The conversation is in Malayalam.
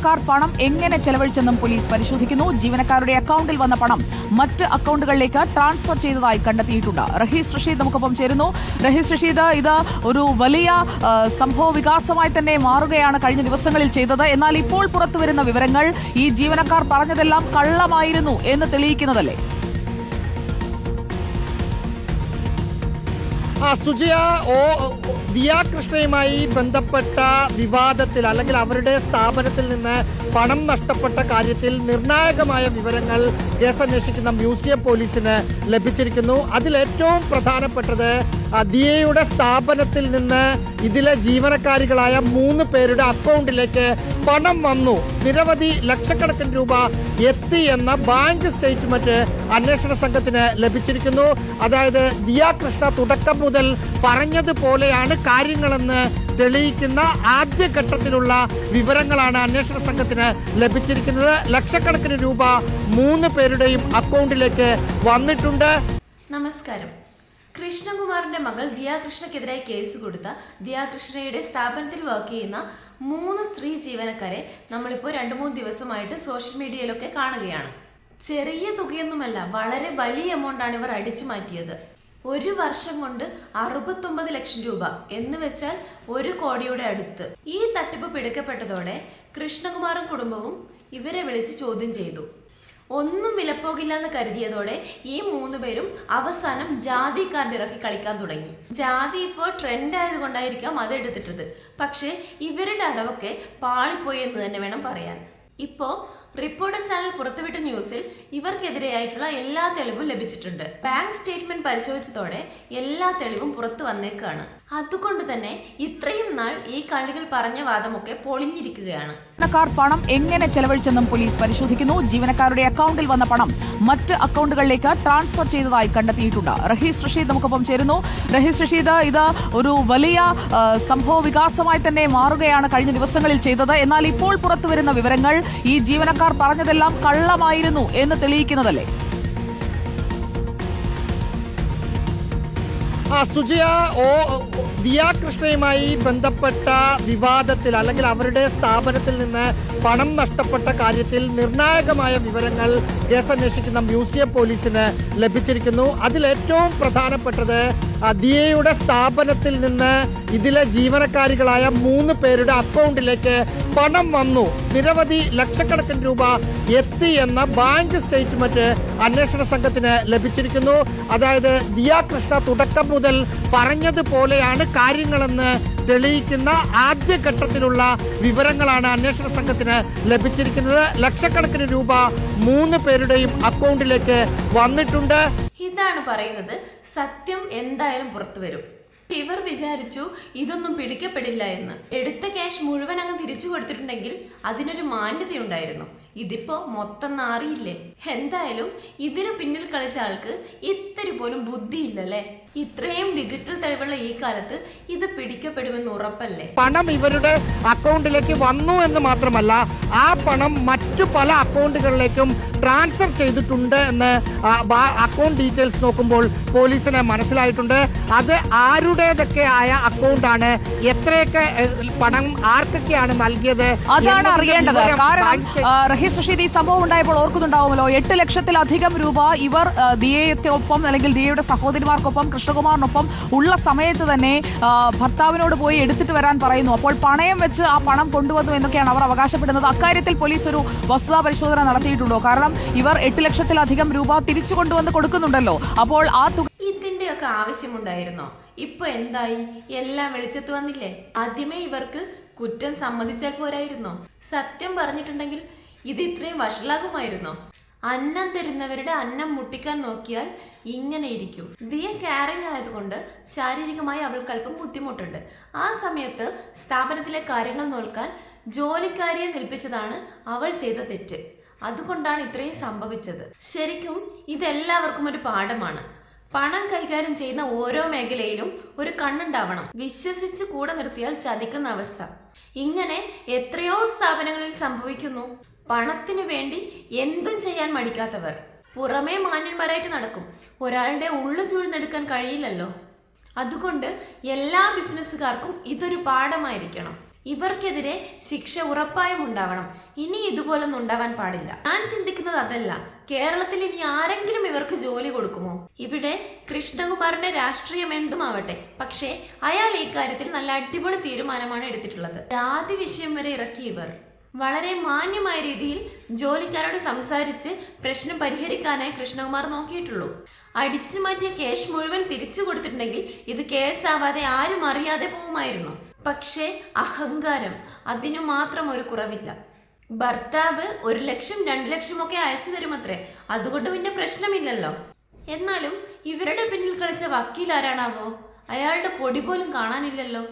ജീവനക്കാർ പണം എങ്ങനെ ചെലവഴിച്ചെന്നും പോലീസ് പരിശോധിക്കുന്നു. ജീവനക്കാരുടെ അക്കൌണ്ടിൽ വന്ന പണം മറ്റ് അക്കൌണ്ടുകളിലേക്ക് ട്രാൻസ്ഫർ ചെയ്തതായി കണ്ടെത്തിയിട്ടുണ്ട്. റഹീസ് റഷീദ് നമുക്കൊപ്പം ചേരുന്നു. റഹീസ് റഷീദ് ഇത് ഒരു വലിയ സംഭവ വികാസമായി തന്നെ മാറുകയാണ് കഴിഞ്ഞ ദിവസങ്ങളിൽ ചെയ്തത്. എന്നാൽ ഇപ്പോൾ പുറത്തുവരുന്ന വിവരങ്ങൾ ഈ ജീവനക്കാർ പറഞ്ഞതെല്ലാം കള്ളമായിരുന്നു എന്ന് തെളിയിക്കുന്നതല്ലേ? സുജയ ഓ ദിയ കൃഷ്ണയുമായി ബന്ധപ്പെട്ട വിവാദത്തിൽ അല്ലെങ്കിൽ അവരുടെ സ്ഥാപനത്തിൽ നിന്ന് പണം നഷ്ടപ്പെട്ട കാര്യത്തിൽ നിർണായകമായ വിവരങ്ങൾ കേസന്വേഷിക്കുന്ന മ്യൂസിയം പോലീസിന് ലഭിച്ചിരിക്കുന്നു. അതിലേറ്റവും പ്രധാനപ്പെട്ടത് ദിയയുടെ സ്ഥാപനത്തിൽ നിന്ന് ഇതിലെ ജീവനക്കാരികളായ മൂന്ന് പേരുടെ അക്കൗണ്ടിലേക്ക് പണം വന്നു. നിരവധി ലക്ഷക്കണക്കിന് രൂപ എത്തി എന്ന ബാങ്ക് സ്റ്റേറ്റ്മെന്റ് അന്വേഷണ സംഘത്തിന് ലഭിച്ചിരിക്കുന്നു. അതായത് ദിയ കൃഷ്ണ തുടക്കം മുതൽ പറഞ്ഞതുപോലെയാണ് കാര്യങ്ങളെന്ന് തെളിയിക്കുന്ന ആദ്യഘട്ടത്തിലുള്ള വിവരങ്ങളാണ് അന്വേഷണ സംഘത്തിന് ലഭിച്ചിരിക്കുന്നത്. ലക്ഷക്കണക്കിന് രൂപ മൂന്ന് പേരുടെയും അക്കൗണ്ടിലേക്ക് വന്നിട്ടുണ്ട്. നമസ്കാരം. കൃഷ്ണകുമാറിന്റെ മകൾ ദിയാകൃഷ്ണക്കെതിരായി കേസ് കൊടുത്ത ദിയാകൃഷ്ണയുടെ സ്ഥാപനത്തിൽ വർക്ക് ചെയ്യുന്ന മൂന്ന് സ്ത്രീ ജീവനക്കാരെ നമ്മളിപ്പോൾ രണ്ട് മൂന്ന് ദിവസമായിട്ട് സോഷ്യൽ മീഡിയയിലൊക്കെ കാണുകയാണ്. ചെറിയ തുകയൊന്നുമല്ല വളരെ വലിയ എമൗണ്ടാണ് ഇവർ അടിച്ചു മാറ്റിയത്. ഒരു വർഷം കൊണ്ട് അറുപത്തൊമ്പത് ലക്ഷം രൂപ എന്ന് വെച്ചാൽ ഒരു കോടിയുടെ അടുത്ത്. ഈ തട്ടിപ്പ് പിടിക്കപ്പെട്ടതോടെ കൃഷ്ണകുമാറും കുടുംബവും ഇവരെ വിളിച്ച് ചോദ്യം ചെയ്തു. ഒന്നും വിലപ്പോകില്ല എന്ന് കരുതിയതോടെ ഈ മൂന്ന് പേരും അവസാനം ജാതി കാർഡ് ഇറക്കി കളിക്കാൻ തുടങ്ങി. ജാതി ഇപ്പോൾ ട്രെൻഡ് ആയതുകൊണ്ടായിരിക്കാം അത് എടുത്തിട്ടത്. പക്ഷേ ഇവരുടെ അടവൊക്കെ പാളിപ്പോയി എന്ന് തന്നെ വേണം പറയാൻ. ഇപ്പോ റിപ്പോർട്ടർ ചാനൽ പുറത്തുവിട്ട ന്യൂസിൽ ഇവർക്കെതിരെയായിട്ടുള്ള എല്ലാ തെളിവും ലഭിച്ചിട്ടുണ്ട്. ബാങ്ക് സ്റ്റേറ്റ്മെന്റ് പരിശോധിച്ചതോടെ എല്ലാ തെളിവും പുറത്തു വന്നേക്കാണ്. അതുകൊണ്ട് തന്നെ ഇത്രയും നാൾ ഈ കളികൾ പറഞ്ഞ വാദമൊക്കെ പൊളിഞ്ഞിരിക്കുകയാണ്. ജീവനക്കാർ പണം എങ്ങനെ ചെലവഴിച്ചെന്നും പോലീസ് പരിശോധിക്കുന്നു. ജീവനക്കാരുടെ അക്കൗണ്ടിൽ വന്ന പണം മറ്റ് അക്കൗണ്ടുകളിലേക്ക് ട്രാൻസ്ഫർ ചെയ്തതായി കണ്ടെത്തിയിട്ടുണ്ട്. റഹീസ് റഷീദ് നമുക്കൊപ്പം ചേരുന്നു. റഹീസ് റഷീദ് ഇത് ഒരു വലിയ സംഭവ വികാസമായി തന്നെ മാറുകയാണ് കഴിഞ്ഞ ദിവസങ്ങളിൽ ചെയ്തത്. എന്നാൽ ഇപ്പോൾ പുറത്തുവരുന്ന വിവരങ്ങൾ ഈ ജീവനക്കാർ പറഞ്ഞതെല്ലാം കള്ളമായിരുന്നു എന്ന് തെളിയിക്കുന്നതല്ലേ? സുജയ ഓ ദിയ കൃഷ്ണയുമായി ബന്ധപ്പെട്ട വിവാദത്തിൽ അല്ലെങ്കിൽ അവരുടെ സ്ഥാപനത്തിൽ നിന്ന് പണം നഷ്ടപ്പെട്ട കാര്യത്തിൽ നിർണായകമായ വിവരങ്ങൾ കേസന്വേഷിക്കുന്ന മ്യൂസിയം പോലീസിന് ലഭിച്ചിരിക്കുന്നു. അതിൽ ഏറ്റവും പ്രധാനപ്പെട്ടത് ദിയയുടെ സ്ഥാപനത്തിൽ നിന്ന് ഇതിലെ ജീവനക്കാരികളായ മൂന്ന് പേരുടെ അക്കൗണ്ടിലേക്ക് പണം വന്നു. നിരവധി ലക്ഷക്കണക്കിന് രൂപ എത്തി എന്ന ബാങ്ക് സ്റ്റേറ്റ്മെന്റ് അന്വേഷണ സംഘത്തിന് ലഭിച്ചിരിക്കുന്നു. അതായത് ദിയ കൃഷ്ണ തുടക്കം മുതൽ പറഞ്ഞതുപോലെയാണ് കാര്യങ്ങളെന്ന് തെളിയിക്കുന്ന ആദ്യഘട്ടത്തിലുള്ള വിവരങ്ങളാണ് അന്വേഷണ സംഘത്തിന് ലഭിച്ചിരിക്കുന്നത്. ലക്ഷക്കണക്കിന് രൂപ മൂന്ന് പേരുടെയും അക്കൗണ്ടിലേക്ക് വന്നിട്ടുണ്ട്. ഇതാണ് പറയുന്നത് സത്യം എന്തായാലും പുറത്തു വരും. ഇവർ വിചാരിച്ചു ഇതൊന്നും പിടിക്കപ്പെടില്ല എന്ന്. എടുത്ത ക്യാഷ് മുഴുവൻ അങ്ങ് തിരിച്ചു കൊടുത്തിട്ടുണ്ടെങ്കിൽ അതിനൊരു മാന്യതയുണ്ടായിരുന്നു. ഇതിപ്പോ മൊത്തം നാറിയില്ലേ? എന്തായാലും ഇതിനു പിന്നിൽ കളിച്ച ആൾക്ക് ഇത്തിരി പോലും ബുദ്ധിയില്ലല്ലേ? ഇത്രയും ഡിജിറ്റൽ തെളിവുള്ള ഈ കാലത്ത് ഇത് പിടിക്കപ്പെടുമെന്ന് ഉറപ്പല്ലേ? പണം ഇവരുടെ അക്കൗണ്ടിലേക്ക് വന്നു എന്ന് മാത്രമല്ല ആ പണം മറ്റു പല അക്കൗണ്ടുകളിലേക്കും ട്രാൻസ്ഫർ ചെയ്തിട്ടുണ്ട് എന്ന് അക്കൗണ്ട് ഡീറ്റെയിൽസ് നോക്കുമ്പോൾ പോലീസിന് മനസ്സിലായിട്ടുണ്ട്. അത് ആരുടേതൊക്കെ ആയ അക്കൗണ്ടാണ് എത്രയൊക്കെ പണം ആർക്കൊക്കെയാണ് നൽകിയത് അതാണ് അറിയേണ്ടത്. കാരണം റഷീദ് ഈ സംഭവം ഉണ്ടായപ്പോൾ ഓർക്കുന്നുണ്ടാവുമല്ലോ. എട്ട് ലക്ഷത്തിലധികം രൂപ ഇവർ ദിയയ്ക്കൊപ്പം അല്ലെങ്കിൽ ദിയയുടെ സഹോദരിമാർക്കൊപ്പം കൃഷ്ണകുമാറിനൊപ്പം ഉള്ള സമയത്ത് തന്നെ ഭർത്താവിനോട് പോയി എടുത്തിട്ട് വരാൻ പറയുന്നു. അപ്പോൾ പണയം വെച്ച് ആ പണം കൊണ്ടുവന്നു എന്നൊക്കെയാണ് അവർ അവകാശപ്പെടുന്നത്. അക്കാര്യത്തിൽ പോലീസ് ഒരു വസ്തുതാ പരിശോധന നടത്തിയിട്ടുണ്ടോ? കാരണം ഇവർ എട്ട് ലക്ഷത്തിലധികം രൂപ തിരിച്ചു കൊണ്ടുവന്ന് കൊടുക്കുന്നുണ്ടല്ലോ. അപ്പോൾ ആ തുക ഇതിന്റെയൊക്കെ ആവശ്യമുണ്ടായിരുന്നോ? ഇപ്പൊ എന്തായി? എല്ലാം വെളിച്ചത്ത് വന്നില്ലേ? ആദ്യമേ ഇവർക്ക് കുറ്റം സമ്മതിച്ചാൽ പോരായിരുന്നോ? സത്യം പറഞ്ഞിട്ടുണ്ടെങ്കിൽ ഇത് ഇത്രയും വഷളാകുമായിരുന്നോ? അന്നം തരുന്നവരുടെ അന്നം മുട്ടിക്കാൻ നോക്കിയാൽ ഇങ്ങനെ ഇരിക്കും. ദിയ കാറിംഗ് ആയതുകൊണ്ട് ശാരീരികമായി അവൾക്ക് അല്പം ബുദ്ധിമുട്ടുണ്ട്. ആ സമയത്ത് സ്ഥാപനത്തിലെ കാര്യങ്ങൾ നോക്കാൻ ജോലിക്കാരിയെ നിൽപ്പിച്ചതാണ് അവൾ ചെയ്ത തെറ്റ്. അതുകൊണ്ടാണ് ഇത്രയും സംഭവിച്ചത്. ശരിക്കും ഇതെല്ലാവർക്കും ഒരു പാഠമാണ്. പണം കൈകാര്യം ചെയ്യുന്ന ഓരോ മേഖലയിലും ഒരു കണ്ണുണ്ടാവണം. വിശ്വസിച്ച് കൂടെ നിർത്തിയാൽ ചതിക്കുന്ന അവസ്ഥ. ഇങ്ങനെ എത്രയോ സ്ഥാപനങ്ങളിൽ സംഭവിക്കുന്നു. പണത്തിനു വേണ്ടി എന്തും ചെയ്യാൻ മടിക്കാത്തവർ. പുറമേ മാന്യന്മാരായിട്ട് നടക്കും. ഒരാളുടെ ഉള്ളു ചൂഴ്ന്നെടുക്കാൻ കഴിയില്ലല്ലോ. അതുകൊണ്ട് എല്ലാ ബിസിനസ്സുകാർക്കും ഇതൊരു പാഠമായിരിക്കണം. ഇവർക്കെതിരെ ശിക്ഷ ഉറപ്പായും ഉണ്ടാവണം. ഇനി ഇതുപോലൊന്നും ഉണ്ടാവാൻ പാടില്ല. ഞാൻ ചിന്തിക്കുന്നത് അതല്ല. കേരളത്തിൽ ഇനി ആരെങ്കിലും ഇവർക്ക് ജോലി കൊടുക്കുമോ? ഇവിടെ കൃഷ്ണകുമാറിന്റെ രാഷ്ട്രീയം എന്തുമാവട്ടെ. പക്ഷേ അയാൾ ഈ കാര്യത്തിൽ നല്ല അടിപൊളി തീരുമാനമാണ് എടുത്തിട്ടുള്ളത്. ജാതി വിഷയം വരെ ഇറക്കി ഇവർ വളരെ മാന്യമായ രീതിയിൽ ജോലിക്കാരോട് സംസാരിച്ച് പ്രശ്നം പരിഹരിക്കാനായി കൃഷ്ണകുമാർ നോക്കിയിട്ടുള്ളൂ. അടിച്ചു മാറ്റിയ ക്യാഷ് മുഴുവൻ തിരിച്ചു കൊടുത്തിട്ടുണ്ടെങ്കിൽ ഇത് കേസാവാതെ ആരും അറിയാതെ പോകുമായിരുന്നു. പക്ഷേ അഹങ്കാരം അതിനു മാത്രം ഒരു കുറവില്ല. ഭർത്താവ് ഒരു ലക്ഷം രണ്ട് ലക്ഷമൊക്കെ അയച്ചു തരുമത്രേ അതുകൊണ്ട് പിന്നെ പ്രശ്നമില്ലല്ലോ. എന്നാലും ഇവരുടെ പിന്നിൽ കളിച്ച വക്കീൽ ആരാണാവോ അയാളുടെ പൊടി പോലും കാണാനില്ലല്ലോ.